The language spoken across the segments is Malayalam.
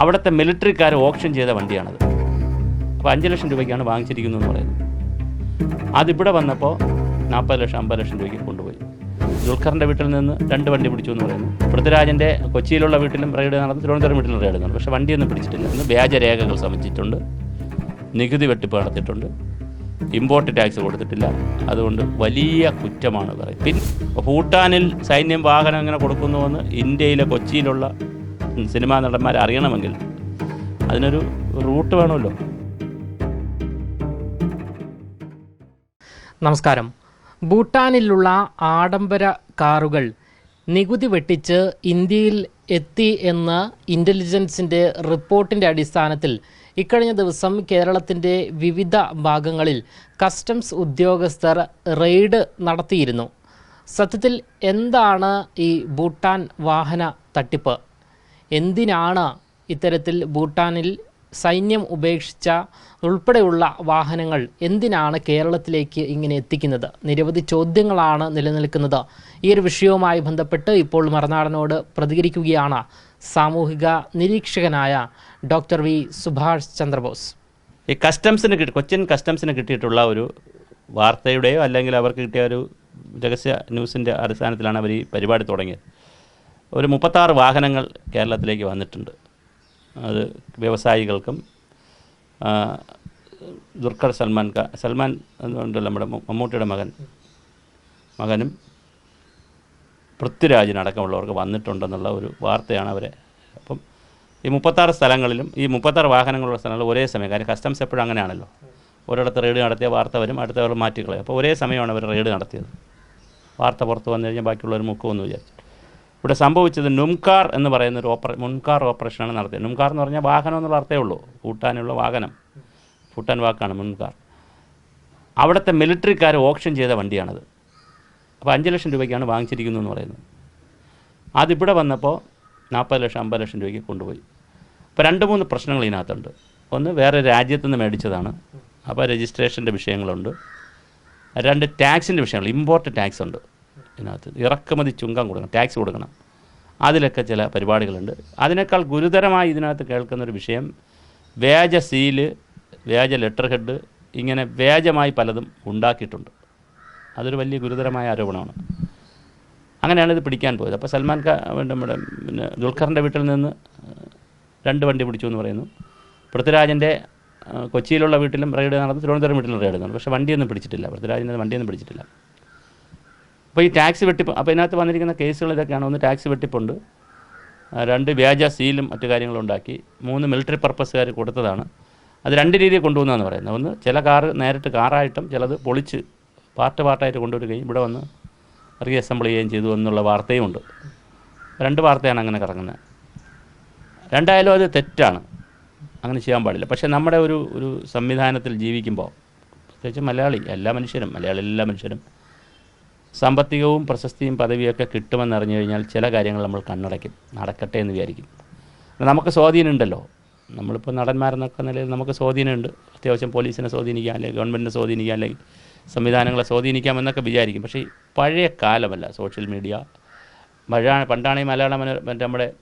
അവിടുത്തെ മിലിറ്ററിക്കാർ ഓപ്ഷൻ ചെയ്ത വണ്ടിയാണത്. അപ്പോൾ അഞ്ച് ലക്ഷം രൂപയ്ക്കാണ് വാങ്ങിച്ചിരിക്കുന്നത് എന്ന് പറയുന്നത് അതിവിടെ വന്നപ്പോൾ നാൽപ്പത് ലക്ഷം അമ്പത് ലക്ഷം രൂപയ്ക്ക് കൊണ്ടുപോയി. ദുൽഖറിന്റെ വീട്ടിൽ നിന്ന് രണ്ട് വണ്ടി പിടിച്ചു എന്ന് പറയുന്നു. പൃഥ്വിരാജന്റെ കൊച്ചിയിലുള്ള വീട്ടിലും റെയ്ഡ് നടന്നു തിരുവനന്തപുരം വീട്ടിലും റെയ്ഡ് നടന്നു. പക്ഷേ വണ്ടിയൊന്നും പിടിച്ചിട്ടില്ല. ഇന്ന് വ്യാജരേഖകൾ സമർപ്പിച്ചിട്ടുണ്ട്. നികുതി വെട്ടിപ്പ് നടത്തിയിട്ടുണ്ട്. ഇമ്പോർട്ട് ടാക്സ് കൊടുത്തിട്ടില്ല. അതുകൊണ്ട് വലിയ കുറ്റമാണ് പറയും പിന്നെ ഭൂട്ടാനിൽ സൈന്യം വാഹനം എങ്ങനെ കൊടുക്കുന്നുവെന്ന് ഇന്ത്യയിലെ കൊച്ചിയിലുള്ള സിനിമാ നടന്മാർ അറിയണമെങ്കിൽ അതിനൊരു റൂട്ട് വേണമല്ലോ. നമസ്കാരം. ഭൂട്ടാനിലുള്ള ആഡംബര കാറുകൾ നികുതി വെട്ടിച്ച് ഇന്ത്യയിൽ എത്തി എന്ന ഇന്റലിജൻസിന്റെ റിപ്പോർട്ടിന്റെ അടിസ്ഥാനത്തിൽ ഇക്കഴിഞ്ഞ ദിവസം കേരളത്തിന്റെ വിവിധ ഭാഗങ്ങളിൽ കസ്റ്റംസ് ഉദ്യോഗസ്ഥർ റെയ്ഡ് നടത്തിയിരുന്നു. സത്യത്തിൽ എന്താണ് ഈ ഭൂട്ടാൻ വാഹന തട്ടിപ്പ്? എന്തിനാണ് ഇത്തരത്തിൽ ഭൂട്ടാനിൽ സൈന്യം ഉപേക്ഷിച്ച ഉൾപ്പെടെയുള്ള വാഹനങ്ങൾ എന്തിനാണ് കേരളത്തിലേക്ക് ഇങ്ങനെ എത്തിക്കുന്നത്? നിരവധി ചോദ്യങ്ങളാണ് നിലനിൽക്കുന്നത്. ഈ ഒരു വിഷയവുമായി ബന്ധപ്പെട്ട് ഇപ്പോൾ മറുനാടനോട് പ്രതികരിക്കുകയാണ് സാമൂഹിക നിരീക്ഷകനായ ഡോക്ടർ വി സുഭാഷ് ചന്ദ്രബോസ്. ഈ കസ്റ്റംസിന് കിട്ടി കൊച്ചിൻ കസ്റ്റംസിന് കിട്ടിയിട്ടുള്ള ഒരു വാർത്തയുടെയോ അല്ലെങ്കിൽ അവർക്ക് കിട്ടിയ ഒരു രഹസ്യ ന്യൂസിന്റെ അടിസ്ഥാനത്തിലാണ് അവർ ഈ പരിപാടി തുടങ്ങിയത്. ഒരു മുപ്പത്താറ് വാഹനങ്ങൾ കേരളത്തിലേക്ക് വന്നിട്ടുണ്ട്. അത് വ്യവസായികൾക്കും ദുർഖർ സൽമാൻ ഖാ സൽമാൻ എന്നുണ്ടല്ലോ നമ്മുടെ മമ്മൂട്ടിയുടെ മകൻ മകനും പൃഥ്വിരാജിനടക്കമുള്ളവർക്ക് വന്നിട്ടുണ്ടെന്നുള്ള ഒരു വാർത്തയാണ് അവരെ. അപ്പം ഈ മുപ്പത്താറ് സ്ഥലങ്ങളിലും ഈ മുപ്പത്താറ് വാഹനങ്ങളുള്ള സ്ഥലങ്ങളിൽ ഒരേ സമയം കാര്യം കസ്റ്റംസ് എപ്പോഴും അങ്ങനെയാണല്ലോ. ഒരിടത്ത് റെയ്ഡ് നടത്തിയ വാർത്ത വരും അടുത്തവർ മാറ്റിക്കളയും. അപ്പോൾ ഒരേ സമയമാണ് അവർ റെയ്ഡ് നടത്തിയത്. വാർത്ത പുറത്ത് വന്നു കഴിഞ്ഞാൽ ബാക്കിയുള്ളവർ മുക്കുമെന്ന് വിചാരിച്ചു. ഇവിടെ സംഭവിച്ചത് നുംകാർ എന്ന് പറയുന്ന ഒരു ഓപ്പറ മുൻകാർ ഓപ്പറേഷനാണ് നടത്തിയത്. നുംകാർ എന്ന് പറഞ്ഞാൽ വാഹനം എന്നുള്ള അർത്ഥമേ ഉള്ളൂ. കൂട്ടാനുള്ള വാഹനം. ഭൂട്ടാൻ വാക്കാണ് മുൻകാർ. അവിടുത്തെ മിലിറ്ററിക്കാർ ഓപ്ഷൻ ചെയ്ത വണ്ടിയാണത്. അപ്പോൾ അഞ്ച് ലക്ഷം രൂപയ്ക്കാണ് വാങ്ങിച്ചിരിക്കുന്നത് എന്ന് പറയുന്നത്. അതിവിടെ വന്നപ്പോൾ നാൽപ്പത് ലക്ഷം അമ്പത് ലക്ഷം രൂപയ്ക്ക് കൊണ്ടുപോയി. അപ്പോൾ രണ്ട് മൂന്ന് പ്രശ്നങ്ങൾ ഇതിനകത്തുണ്ട്. ഒന്ന് വേറെ രാജ്യത്തു നിന്ന് മേടിച്ചതാണ്. അപ്പോൾ രജിസ്ട്രേഷന്റെ വിഷയങ്ങളുണ്ട്. രണ്ട് ടാക്സിന്റെ വിഷയങ്ങൾ ഇമ്പോർട്ട് ടാക്സ് ഉണ്ട് ഇതിനകത്ത്. ഇറക്കുമതി ചുങ്കം കൊടുക്കണം ടാക്സ് കൊടുക്കണം. അതിലൊക്കെ ചില പരിപാടികളുണ്ട്. അതിനേക്കാൾ ഗുരുതരമായി ഇതിനകത്ത് കേൾക്കുന്നൊരു വിഷയം വ്യാജ സീൽ വ്യാജ ലെറ്റർ ഹെഡ് ഇങ്ങനെ വ്യാജമായി പലതും ഉണ്ടാക്കിയിട്ടുണ്ട്. അതൊരു വലിയ ഗുരുതരമായ ആരോപണമാണ്. അങ്ങനെയാണ് ഇത് പിടിക്കാൻ പോയത്. അപ്പോൾ സൽമാൻ ഖാ നമ്മുടെ പിന്നെ ദുൽഖറിന്റെ വീട്ടിൽ നിന്ന് രണ്ട് വണ്ടി പിടിച്ചു എന്ന് പറയുന്നു. പൃഥ്വിരാജിന്റെ കൊച്ചിയിലുള്ള വീട്ടിലും റെയ്ഡ് നടന്നു തിരുവനന്തപുരം വീട്ടിലും റെയ്ഡ് നടന്നു. പക്ഷേ വണ്ടിയൊന്നും പിടിച്ചിട്ടില്ല. പൃഥ്വിരാജിന്റെ വണ്ടിയൊന്നും പിടിച്ചിട്ടില്ല. അപ്പോൾ ഈ ടാക്സ് വെട്ടിപ്പ് അപ്പോൾ ഇതിനകത്ത് വന്നിരിക്കുന്ന കേസുകൾ ഇതൊക്കെയാണ്. ഒന്ന് ടാക്സ് വെട്ടിപ്പുണ്ട്. രണ്ട് വ്യാജ സീലും മറ്റു കാര്യങ്ങളും ഉണ്ടാക്കി. മൂന്ന് മിലിറ്ററി പർപ്പസുകാർ കൊടുത്തതാണ്. അത് രണ്ട് രീതിയിൽ കൊണ്ടുവന്നതെന്ന് പറയുന്നത്. ഒന്ന് ചില കാറ് നേരിട്ട് കാറായിട്ടും ചിലത് പൊളിച്ച് പാർട്ട് പാർട്ടായിട്ട് കൊണ്ടുവരികയും ഇവിടെ വന്ന് റീ അസംബിൾ ചെയ്യുകയും ചെയ്തു എന്നുള്ള വാർത്തയും ഉണ്ട് രണ്ട് വാർത്തയാണ് അങ്ങനെ കറങ്ങുന്നത്. രണ്ടായാലും അത് തെറ്റാണ്. അങ്ങനെ ചെയ്യാൻ പാടില്ല. പക്ഷേ നമ്മുടെ ഒരു ഒരു സംവിധാനത്തിൽ ജീവിക്കുമ്പോൾ പ്രത്യേകിച്ച് മലയാളി എല്ലാ മനുഷ്യരും മലയാളി എല്ലാ മനുഷ്യരും സാമ്പത്തികവും പ്രശസ്തിയും പദവിയൊക്കെ കിട്ടുമെന്ന് അറിഞ്ഞു കഴിഞ്ഞാൽ ചില കാര്യങ്ങൾ നമ്മൾ കണ്ണടയ്ക്കും. നടക്കട്ടെ എന്ന് വിചാരിക്കും. നമുക്ക് സ്വാധീനമുണ്ടല്ലോ. നമ്മളിപ്പോൾ നടന്മാരെന്നൊക്കെ നിലയിൽ നമുക്ക് സ്വാധീനമുണ്ട്. അത്യാവശ്യം പോലീസിനെ സ്വാധീനിക്കാം അല്ലെങ്കിൽ ഗവൺമെന്റിനെ സ്വാധീനിക്കാം അല്ലെങ്കിൽ സംവിധാനങ്ങളെ സ്വാധീനിക്കാം എന്നൊക്കെ വിചാരിക്കും. പക്ഷേ പഴയ കാലമല്ല സോഷ്യൽ മീഡിയ. മഴ ഈ മലയാള മനോ മറ്റേ നമ്മുടെ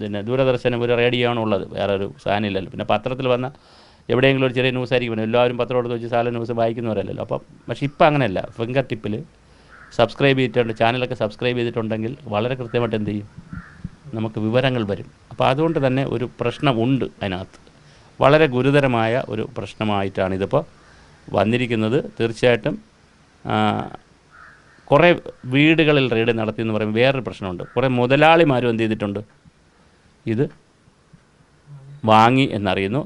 പിന്നെ ദൂരദർശനം ഒരു റേഡിയോ ആണ് ഉള്ളത് വേറെ ഒരു സാധനമില്ലല്ലോ. പിന്നെ പത്രത്തിൽ വന്ന എവിടെയെങ്കിലും ഒരു ചെറിയ ന്യൂസ് ആയിരിക്കും എല്ലാവരും പത്രം എടുത്ത് വെച്ച് സാല ന്യൂസ് വായിക്കുന്നവരല്ലല്ലോ. അപ്പം പക്ഷേ ഇപ്പം അങ്ങനെയല്ല. ഫിംഗർ ടിപ്പിൽ സബ്സ്ക്രൈബ് ചെയ്തിട്ടുണ്ട് ചാനലൊക്കെ സബ്സ്ക്രൈബ് ചെയ്തിട്ടുണ്ടെങ്കിൽ വളരെ കൃത്യമായിട്ട് എന്ത് ചെയ്യും? നമുക്ക് വിവരങ്ങൾ വരും. അപ്പോൾ അതുകൊണ്ട് തന്നെ ഒരു പ്രശ്നമുണ്ട് അതിനകത്ത്. വളരെ ഗുരുതരമായ ഒരു പ്രശ്നമായിട്ടാണ് ഇതിപ്പോൾ വന്നിരിക്കുന്നത്. തീർച്ചയായിട്ടും കുറേ വീടുകളിൽ റെയ്ഡ് നടത്തി എന്ന് പറയുമ്പോൾ വേറൊരു പ്രശ്നമുണ്ട്. കുറേ മുതലാളിമാരും എന്ത് ചെയ്തിട്ടുണ്ട്? ഇത് വാങ്ങി എന്നറിയുന്നു.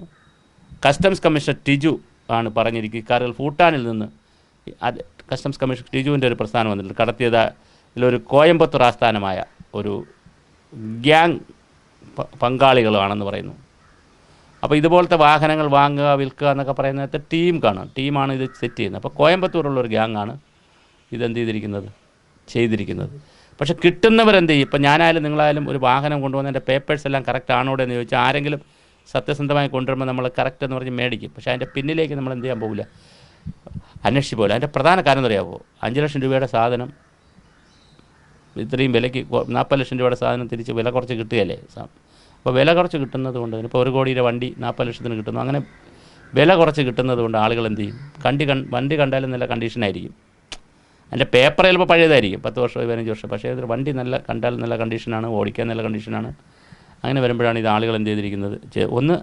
കസ്റ്റംസ് കമ്മീഷണർ ടിജു ആണ് പറഞ്ഞിരിക്കുക ഇക്കാറുകൾ ഭൂട്ടാനിൽ നിന്ന് അത് കസ്റ്റംസ് കമ്മീഷൻ ടിജുവിന്റെ ഒരു പ്രസ്ഥാനം വന്നിട്ടുണ്ട്. കടത്തിയത് ഇതിലൊരു കോയമ്പത്തൂർ ആസ്ഥാനമായ ഒരു ഗ്യാങ് പങ്കാളികളാണെന്ന് പറയുന്നു. അപ്പോൾ ഇതുപോലത്തെ വാഹനങ്ങൾ വാങ്ങുക വിൽക്കുക എന്നൊക്കെ പറയുന്നത് ടീം കാണും. ടീമാണ് ഇത് സെറ്റ് ചെയ്യുന്നത്. അപ്പോൾ കോയമ്പത്തൂരുള്ള ഒരു ഗ്യാങ്ങാണ് ഇതെന്ത് ചെയ്തിരിക്കുന്നത്? ചെയ്തിരിക്കുന്നത്. പക്ഷെ കിട്ടുന്നവരെന്ത് ചെയ്യും? ഇപ്പം ഞാനായാലും നിങ്ങളായാലും ഒരു വാഹനം കൊണ്ടുവന്നതിന്റെ പേപ്പേഴ്സ് എല്ലാം കറക്റ്റ് ആണോടെ എന്ന് ചോദിച്ചാൽ ആരെങ്കിലും സത്യസന്ധമായി കൊണ്ടുവരുമ്പോൾ നമ്മൾ കറക്റ്റ് എന്ന് പറഞ്ഞ് മേടിക്കും. പക്ഷേ അതിന്റെ പിന്നിലേക്ക് നമ്മൾ എന്ത് ചെയ്യാൻ പോകില്ല അന്വേഷിച്ച് പോകില്ല അതിന്റെ പ്രധാന കാര്യം എന്നറിയാമോ അഞ്ച് ലക്ഷം രൂപയുടെ സാധനം ഇത്രയും വിലയ്ക്ക് നാൽപ്പത് ലക്ഷം രൂപയുടെ സാധനം തിരിച്ച് വില കുറച്ച് കിട്ടുകയല്ലേ? അപ്പോൾ വില കുറച്ച് കിട്ടുന്നത് കൊണ്ട് ഇപ്പോൾ ഒരു കോടിയുടെ വണ്ടി നാൽപ്പത് ലക്ഷത്തിന് കിട്ടുന്നു. അങ്ങനെ വില കുറച്ച് കിട്ടുന്നത് കൊണ്ട് ആളുകൾ എന്ത് ചെയ്യും? കണ്ടി കൺ വണ്ടി കണ്ടാലും നല്ല കണ്ടീഷനായിരിക്കും അതിന്റെ പേപ്പർ ചിലപ്പോൾ പഴയതായിരിക്കും. പത്ത് വർഷം പതിനഞ്ച് വർഷം. പക്ഷേ ഇത് വണ്ടി നല്ല കണ്ടാൽ നല്ല കണ്ടീഷനാണ് ഓടിക്കാൻ നല്ല കണ്ടീഷനാണ് അങ്ങനെ വരുമ്പോഴാണ് ഇത് ആളുകൾ എന്ത് ചെയ്തിരിക്കുന്നത്? ഒന്ന്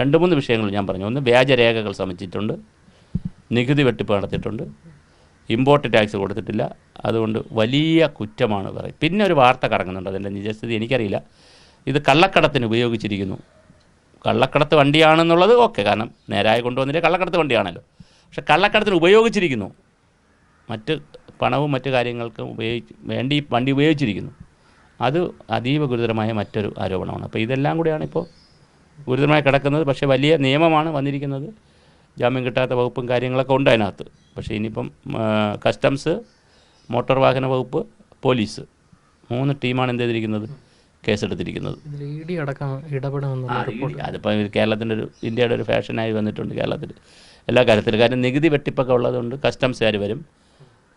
രണ്ട് മൂന്ന് വിഷയങ്ങൾ ഞാൻ പറഞ്ഞു. ഒന്ന് വ്യാജരേഖകൾ സമർപ്പിച്ചിട്ടുണ്ട്. നികുതി വെട്ടിപ്പ് നടത്തിയിട്ടുണ്ട്. ഇമ്പോർട്ട് ടാക്സ് കൊടുത്തിട്ടില്ല. അതുകൊണ്ട് വലിയ കുറ്റമാണ് പറയും പിന്നെ ഒരു വാർത്ത കറങ്ങുന്നുണ്ട്. അതിന്റെ നിജസ്ഥിതി എനിക്കറിയില്ല. ഇത് കള്ളക്കടത്തിന് ഉപയോഗിച്ചിരിക്കുന്നു. കള്ളക്കടത്ത് വണ്ടിയാണെന്നുള്ളത് ഓക്കെ. കാരണം നേരായ കൊണ്ടുവന്നില്ലേ കള്ളക്കടത്ത് വണ്ടിയാണല്ലോ. പക്ഷെ കള്ളക്കടത്തിന് ഉപയോഗിച്ചിരിക്കുന്നു. മറ്റ് പണവും മറ്റു കാര്യങ്ങൾക്കും ഉപയോഗിച്ച് വേണ്ടി വണ്ടി ഉപയോഗിച്ചിരിക്കുന്നു. അത് അതീവ ഗുരുതരമായ മറ്റൊരു ആരോപണമാണ്. അപ്പോൾ ഇതെല്ലാം കൂടിയാണ് ഇപ്പോൾ ഗുരുതരമായി കിടക്കുന്നത്. പക്ഷേ വലിയ നിയമമാണ് വന്നിരിക്കുന്നത്. ജാമ്യം കിട്ടാത്ത വകുപ്പും കാര്യങ്ങളൊക്കെ ഉണ്ട് അതിനകത്ത്. പക്ഷേ ഇനിയിപ്പം കസ്റ്റംസ് മോട്ടോർ വാഹന വകുപ്പ് പോലീസ് മൂന്ന് ടീമാണ് എന്ത് ചെയ്തിരിക്കുന്നത്? കേസെടുത്തിരിക്കുന്നത്. അതിപ്പം അതിപ്പോൾ കേരളത്തിന്റെ ഒരു ഇന്ത്യയുടെ ഒരു ഫാഷനായി വന്നിട്ടുണ്ട് കേരളത്തിൽ. എല്ലാ കാര്യത്തിലും. കാരണം നികുതി വെട്ടിപ്പൊക്കെ ഉള്ളതുകൊണ്ട് കസ്റ്റംസുകാർ വരും.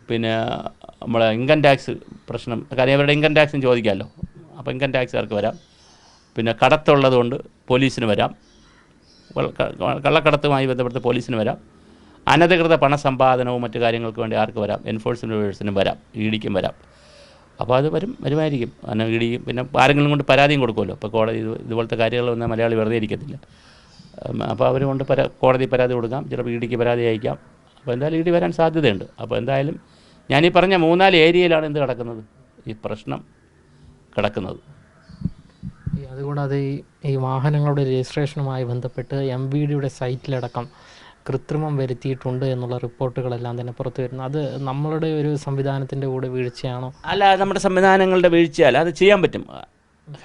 പിന്നെ നമ്മളെ ഇൻകം ടാക്സ് പ്രശ്നം കാര്യം അവരുടെ ഇൻകം ടാക്സും ചോദിക്കാമല്ലോ. അപ്പോൾ ഇൻകം ടാക്സുകാർക്ക് വരാം. പിന്നെ കടത്തുള്ളതുകൊണ്ട് പോലീസിന് വരാം. കള്ളക്കടത്തുമായി ബന്ധപ്പെട്ട് പോലീസിന് വരാം. അനധികൃത പണസമ്പാദനവും മറ്റു കാര്യങ്ങൾക്ക് വേണ്ടി ആർക്ക് വരാം? എൻഫോഴ്സ്മെന്റ് വരാം. ഇ ഡിക്കും വരാം. അപ്പോൾ അത് വരും വരുമായിരിക്കും. അങ്ങനെ ഇ പിന്നെ ആരെങ്കിലും കൊണ്ട് പരാതിയും കൊടുക്കുമല്ലോ. അപ്പോൾ കോടതി ഇത് ഇതുപോലത്തെ കാര്യങ്ങൾ വന്നാൽ മലയാളി വെറുതെ ഇരിക്കത്തില്ല. അപ്പോൾ അവർ കൊണ്ട് പരാ കോടതി പരാതി കൊടുക്കാം. ചിലപ്പോൾ ഇ ഡിക്ക് പരാതി അയക്കാം. അപ്പോൾ എന്തായാലും ഇ ഡി വരാൻ സാധ്യതയുണ്ട്. അപ്പോൾ എന്തായാലും ഞാനീ പറഞ്ഞ മൂന്നാൽ ഏരിയയിലാണ് എന്ത് കിടക്കുന്നത് ഈ പ്രശ്നം കിടക്കുന്നത്. അതുകൂടാതെ ഈ ഈ വാഹനങ്ങളുടെ രജിസ്ട്രേഷനുമായി ബന്ധപ്പെട്ട് എം വി ഡിയുടെ സൈറ്റിലടക്കം കൃത്രിമം വരുത്തിയിട്ടുണ്ട് എന്നുള്ള റിപ്പോർട്ടുകളെല്ലാം തന്നെ പുറത്തു വരുന്നു. അത് നമ്മളുടെ ഒരു സംവിധാനത്തിന്റെ കൂടെ വീഴ്ചയാണോ? അല്ല നമ്മുടെ സംവിധാനങ്ങളുടെ വീഴ്ചയല്ല. അത് ചെയ്യാൻ പറ്റും.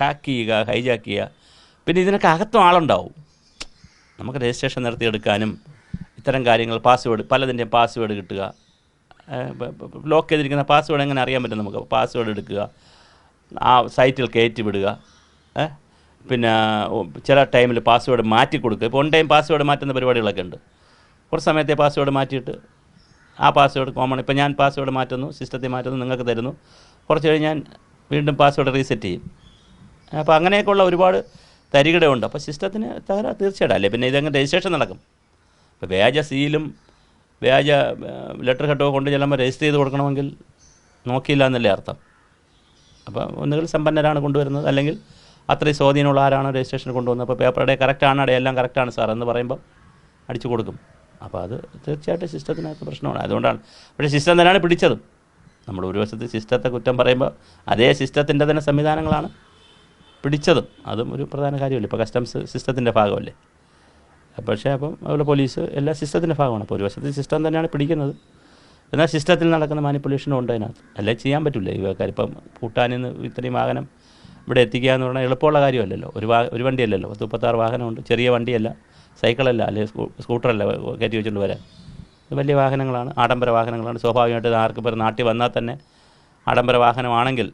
ഹാക്ക് ചെയ്യുക ഹൈജാക്ക് ചെയ്യുക. പിന്നെ ഇതിനൊക്കെ അകത്തും ആളുണ്ടാവും. നമുക്ക് രജിസ്ട്രേഷൻ നടത്തിയെടുക്കാനും ഇത്തരം കാര്യങ്ങൾ പാസ്വേഡ് പലതിന്റെയും പാസ്വേഡ് കിട്ടുക. ലോക്ക് ചെയ്തിരിക്കുന്ന പാസ്വേഡ് എങ്ങനെ അറിയാൻ പറ്റും നമുക്ക്? പാസ്വേഡ് എടുക്കുക ആ സൈറ്റിൽ കയറ്റി വിടുക? പിന്നെ ചില ടൈമിൽ പാസ്വേഡ് മാറ്റി കൊടുക്കുക ഇപ്പോൾ ഓൺ ടൈം പാസ്വേഡ് മാറ്റുന്ന പരിപാടികളൊക്കെ ഉണ്ട്. കുറച്ച് സമയത്തെ പാസ്വേഡ് മാറ്റിയിട്ട് ആ പാസ്വേഡ് കോമൺ ഇപ്പോൾ ഞാൻ പാസ്വേഡ് മാറ്റുന്നു സിസ്റ്റത്തിൽ മാറ്റുന്നു നിങ്ങൾക്ക് തരുന്നു. കുറച്ച് കഴിഞ്ഞ് ഞാൻ വീണ്ടും പാസ്വേഡ് റീസെറ്റ് ചെയ്യും. അപ്പോൾ അങ്ങനെയൊക്കെയുള്ള ഒരുപാട് തരികിടയുണ്ട് അപ്പോൾ സിസ്റ്റത്തിന് തകരാ തീർച്ചയായിട്ടും. അല്ലേ? പിന്നെ ഇതങ്ങനെ രജിസ്ട്രേഷൻ നടക്കും. ഇപ്പോൾ വ്യാജ സീലും വ്യാജ ലെറ്റർ ഹെഡോ കൊണ്ട് ചെല്ലുമ്പോൾ രജിസ്റ്റർ ചെയ്ത് കൊടുക്കണമെങ്കിൽ നോക്കിയില്ല എന്നല്ലേ അർത്ഥം. അപ്പോൾ ഒന്നുകിൽ സമ്പന്നരാണ് കൊണ്ടുവരുന്നത് അല്ലെങ്കിൽ അത്രയും സ്വാധീനമുള്ള ആരാണ് രജിസ്ട്രേഷൻ കൊണ്ടുവന്നത്? അപ്പോൾ പേപ്പറുടെ കറക്റ്റാണ് അടേ എല്ലാം കറക്റ്റാണ് സാർ എന്ന് പറയുമ്പോൾ അടിച്ചു കൊടുക്കും. അപ്പോൾ അത് തീർച്ചയായിട്ടും സിസ്റ്റത്തിനകത്ത് പ്രശ്നമാണ്. അതുകൊണ്ടാണ്. പക്ഷേ സിസ്റ്റം തന്നെയാണ് പിടിച്ചതും. നമ്മൾ ഒരു വശത്ത് സിസ്റ്റത്തെ കുറ്റം പറയുമ്പോൾ അതേ സിസ്റ്റത്തിന്റെ തന്നെ സംവിധാനങ്ങളാണ് പിടിച്ചതും. അതും ഒരു പ്രധാന കാര്യമല്ലേ? ഇപ്പോൾ കസ്റ്റംസ് സിസ്റ്റത്തിന്റെ ഭാഗമല്ലേ? പക്ഷേ അപ്പം അതുപോലെ പോലീസ് എല്ലാ സിസ്റ്റത്തിന്റെ ഭാഗമാണ്. അപ്പോൾ ഒരു വശത്ത് സിസ്റ്റം തന്നെയാണ് പിടിക്കുന്നത്. എന്നാൽ സിസ്റ്റത്തിൽ നടക്കുന്ന മാനിപ്പുലേഷനും ഉണ്ട് അതിനകത്ത്. അല്ലെങ്കിൽ ചെയ്യാൻ പറ്റില്ല ഈ ഇപ്പം ഭൂട്ടാനിൽ നിന്ന് ഇത്രയും വാഹനം ഇവിടെ എത്തിക്കുക എന്ന് പറഞ്ഞാൽ എളുപ്പമുള്ള കാര്യമല്ലല്ലോ. ഒരു വാ ഒരു വണ്ടിയല്ലല്ലോ. പത്ത് മുപ്പത്താറ് വാഹനമുണ്ട്. ചെറിയ വണ്ടിയല്ല. സൈക്കിളല്ല. അല്ലെങ്കിൽ സ്കൂ സ്കൂട്ടറല്ല കയറ്റി വെച്ചുകൊണ്ട് വരാൻ. വലിയ വാഹനങ്ങളാണ്. ആഡംബര വാഹനങ്ങളാണ്. സ്വാഭാവികമായിട്ട് ആർക്ക് ഇപ്പോൾ നാട്ടിൽ വന്നാൽ തന്നെ ആഡംബര വാഹനമാണെങ്കിൽ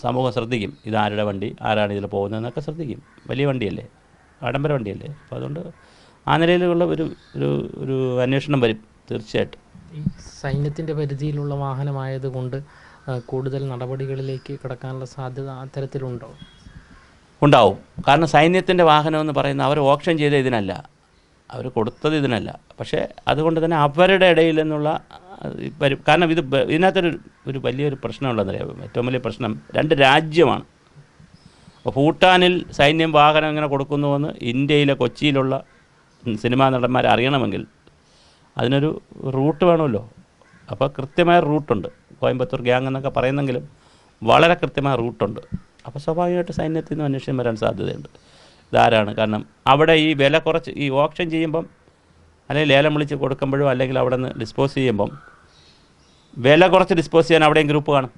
സമൂഹം ശ്രദ്ധിക്കും. ഇത് ആരുടെ വണ്ടി? ആരാണ് ഇതിൽ പോകുന്നതെന്നൊക്കെ ശ്രദ്ധിക്കും. വലിയ വണ്ടിയല്ലേ? ആഡംബര വണ്ടിയല്ലേ? അപ്പോൾ അതുകൊണ്ട് ആ നിലയിലുള്ള ഒരു ഒരു ഒരു അന്വേഷണം വരും. തീർച്ചയായിട്ടും. സൈന്യത്തിന്റെ പരിധിയിലുള്ള വാഹനമായതുകൊണ്ട് കൂടുതൽ നടപടികളിലേക്ക് കിടക്കാനുള്ള സാധ്യത അത്തരത്തിലുണ്ടോ? ഉണ്ടാവും. കാരണം സൈന്യത്തിന്റെ വാഹനം എന്ന് പറയുന്ന അവർ ഓപ്ഷൻ ചെയ്ത ഇതിനല്ല. അവർ കൊടുത്തത് ഇതിനല്ല. പക്ഷേ അതുകൊണ്ട് തന്നെ അവരുടെ ഇടയിൽ നിന്നുള്ള കാരണം ഇത് ഇതിനകത്തൊരു ഒരു വലിയൊരു പ്രശ്നമുള്ളതെന്നറിയാം ഏറ്റവും വലിയ പ്രശ്നം രണ്ട് രാജ്യമാണ്. അപ്പോൾ ഭൂട്ടാനിൽ സൈന്യം വാഹനം ഇങ്ങനെ കൊടുക്കുന്നുവെന്ന് ഇന്ത്യയിലെ കൊച്ചിയിലുള്ള സിനിമാ നടന്മാർ അറിയണമെങ്കിൽ അതിനൊരു റൂട്ട് വേണമല്ലോ. അപ്പോൾ കൃത്യമായ റൂട്ടുണ്ട്. കോയമ്പത്തൂർ ഗ്യാങ് എന്നൊക്കെ പറയുന്നെങ്കിലും വളരെ കൃത്യമായ റൂട്ടുണ്ട്. അപ്പോൾ സ്വാഭാവികമായിട്ട് സൈന്യത്തിൽ നിന്ന് അന്വേഷണം വരാൻ സാധ്യതയുണ്ട്. ഇതാരാണ്? കാരണം അവിടെ ഈ വില കുറച്ച് ഈ ഓപ്ഷൻ ചെയ്യുമ്പം അല്ലെങ്കിൽ ലേലം വിളിച്ച് കൊടുക്കുമ്പോഴും അല്ലെങ്കിൽ അവിടെ നിന്ന് ഡിസ്പോസ് ചെയ്യുമ്പം വില കുറച്ച് ഡിസ്പോസ് ചെയ്യാൻ അവിടെയും ഗ്രൂപ്പ് കാണും.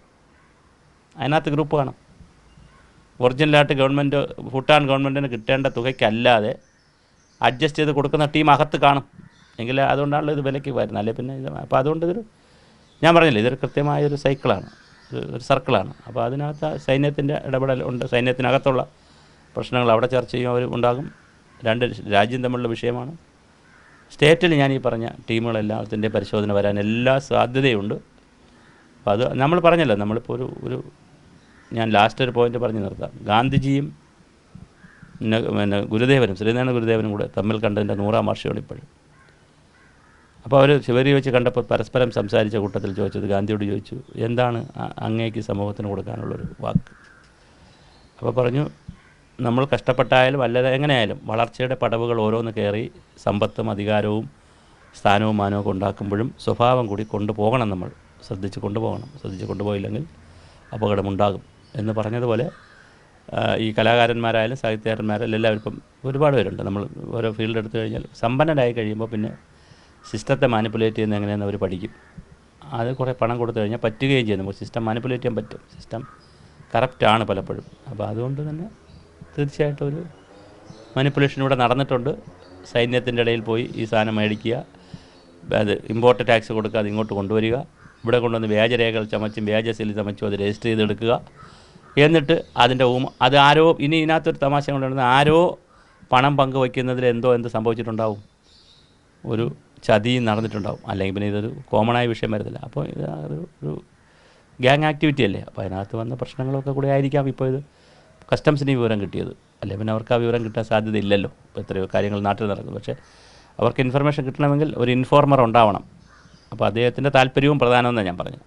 അതിനകത്ത് ഗ്രൂപ്പ് കാണും. ഒറിജിനലായിട്ട് ഗവൺമെന്റ് ഭൂട്ടാൻ ഗവൺമെന്റിന് കിട്ടേണ്ട തുകയ്ക്കല്ലാതെ അഡ്ജസ്റ്റ് ചെയ്ത് കൊടുക്കുന്ന ടീം അകത്ത് കാണും. എങ്കിൽ അതുകൊണ്ടാണല്ലോ ഇത് വിലയ്ക്ക് വരുന്നത്. അല്ലെ പിന്നെ ഇത് അപ്പോൾ അതുകൊണ്ട് ഇതൊരു ഞാൻ പറഞ്ഞില്ല ഇതൊരു കൃത്യമായൊരു സൈക്കിളാണ്. ഒരു സർക്കിളാണ്. അപ്പോൾ അതിനകത്ത് സൈന്യത്തിന്റെ ഇടപെടൽ ഉണ്ട്. സൈന്യത്തിനകത്തുള്ള പ്രശ്നങ്ങൾ അവിടെ ചർച്ച ചെയ്യും അവർ ഉണ്ടാകും. രണ്ട് രാജ്യം തമ്മിലുള്ള വിഷയമാണ്. സ്റ്റേറ്റിൽ ഞാൻ ഈ പറഞ്ഞ ടീമുകളെല്ലാത്തിന്റെ പരിശോധന വരാൻ എല്ലാ സാധ്യതയുണ്ട്. അപ്പോൾ അത് നമ്മൾ പറഞ്ഞല്ലോ നമ്മളിപ്പോൾ ഒരു ഒരു ഞാൻ ലാസ്റ്റ് ഒരു പോയിന്റ് പറഞ്ഞു നിർത്താം. ഗാന്ധിജിയും പിന്നെ ഗുരുദേവനും ശ്രീനാരായണ ഗുരുദേവനും കൂടെ തമ്മിൽ കണ്ടതിന്റെ നൂറാം വർഷമാണ് ഇപ്പോഴും. അപ്പോൾ അവർ ശിവരി വെച്ച് കണ്ടപ്പോൾ പരസ്പരം സംസാരിച്ച കൂട്ടത്തിൽ ചോദിച്ചത് ഗാന്ധിയോട് ചോദിച്ചു എന്താണ് അങ്ങേക്ക് സമൂഹത്തിന് കൊടുക്കാനുള്ളൊരു വാക്ക്? അപ്പോൾ പറഞ്ഞു നമ്മൾ കഷ്ടപ്പെട്ടായാലും വല്ലത് എങ്ങനെയായാലും വളർച്ചയുടെ പടവുകൾ ഓരോന്ന് കയറി സമ്പത്തും അധികാരവും സ്ഥാനവും മാനവും ഉണ്ടാക്കുമ്പോഴും സ്വഭാവം കൂടി കൊണ്ടുപോകണം നമ്മൾ. ശ്രദ്ധിച്ച് കൊണ്ടുപോകണം. ശ്രദ്ധിച്ച് കൊണ്ടുപോയില്ലെങ്കിൽ അപകടമുണ്ടാകും. എന്ന് പറഞ്ഞതുപോലെ ഈ കലാകാരന്മാരായാലും സാഹിത്യകാരന്മാരായാലും എല്ലാവരും ഇപ്പം ഒരുപാട് പേരുണ്ട്. നമ്മൾ ഓരോ ഫീൽഡ് എടുത്തു കഴിഞ്ഞാൽ സമ്പന്നരായി കഴിയുമ്പോൾ പിന്നെ സിസ്റ്റത്തെ മാനിപ്പുലേറ്റ് ചെയ്യുന്ന എങ്ങനെയാണെന്ന് അവർ പഠിക്കും. അത് കുറേ പണം കൊടുത്തു കഴിഞ്ഞാൽ പറ്റുകയും ചെയ്യുന്നു. സിസ്റ്റം മാനിപ്പുലേറ്റ് ചെയ്യാൻ പറ്റും. സിസ്റ്റം കറപ്റ്റാണ് പലപ്പോഴും. അപ്പോൾ അതുകൊണ്ട് തന്നെ തീർച്ചയായിട്ടും ഒരു മാനിപ്പുലേഷൻ ഇവിടെ നടന്നിട്ടുണ്ട്. സൈന്യത്തിന്റെ ഇടയിൽ പോയി ഈ സാധനം മേടിക്കുക. അത് ഇമ്പോർട്ട് ടാക്സ് കൊടുക്കാതെ ഇങ്ങോട്ട് കൊണ്ടുവരിക. ഇവിടെ കൊണ്ടുവന്ന് വ്യാജരേഖകൾ ചമച്ചും വ്യാജ സെല്ലി ചമച്ചും അത് രജിസ്റ്റർ ചെയ്തെടുക്കുക. എന്നിട്ട് അതിന്റെ ഊമ അത് ആരോ ഇനി ഇതിനകത്തൊരു തമാശ കൊണ്ടുവരുന്നത് ആരോ പണം പങ്കുവയ്ക്കുന്നതിൽ എന്തോ എന്ത് സംഭവിച്ചിട്ടുണ്ടാവും. ഒരു ചതിയും നടന്നിട്ടുണ്ടാവും. അല്ലെങ്കിൽ പിന്നെ ഇതൊരു കോമൺ ആയ വിഷയം വരുന്നില്ല അപ്പോൾ ഇത് ഒരു ഒരു ഗ്യാങ് ആക്ടിവിറ്റി അല്ലേ? അപ്പോൾ അതിനകത്ത് വന്ന പ്രശ്നങ്ങളൊക്കെ കൂടെ ആയിരിക്കാം ഇപ്പോൾ ഇത് കസ്റ്റംസിന് വിവരം കിട്ടിയത്. അല്ലെങ്കിൽ പിന്നെ അവർക്ക് ആ വിവരം കിട്ടാൻ സാധ്യതയില്ലല്ലോ ഇപ്പോൾ എത്രയോ കാര്യങ്ങൾ നാട്ടിൽ നടക്കുന്നു. പക്ഷേ അവർക്ക് ഇൻഫർമേഷൻ കിട്ടണമെങ്കിൽ ഒരു ഇൻഫോർമർ ഉണ്ടാവണം. അപ്പോൾ അദ്ദേഹത്തിന്റെ താല്പര്യവും പ്രധാനമെന്നാണ് ഞാൻ പറഞ്ഞത്.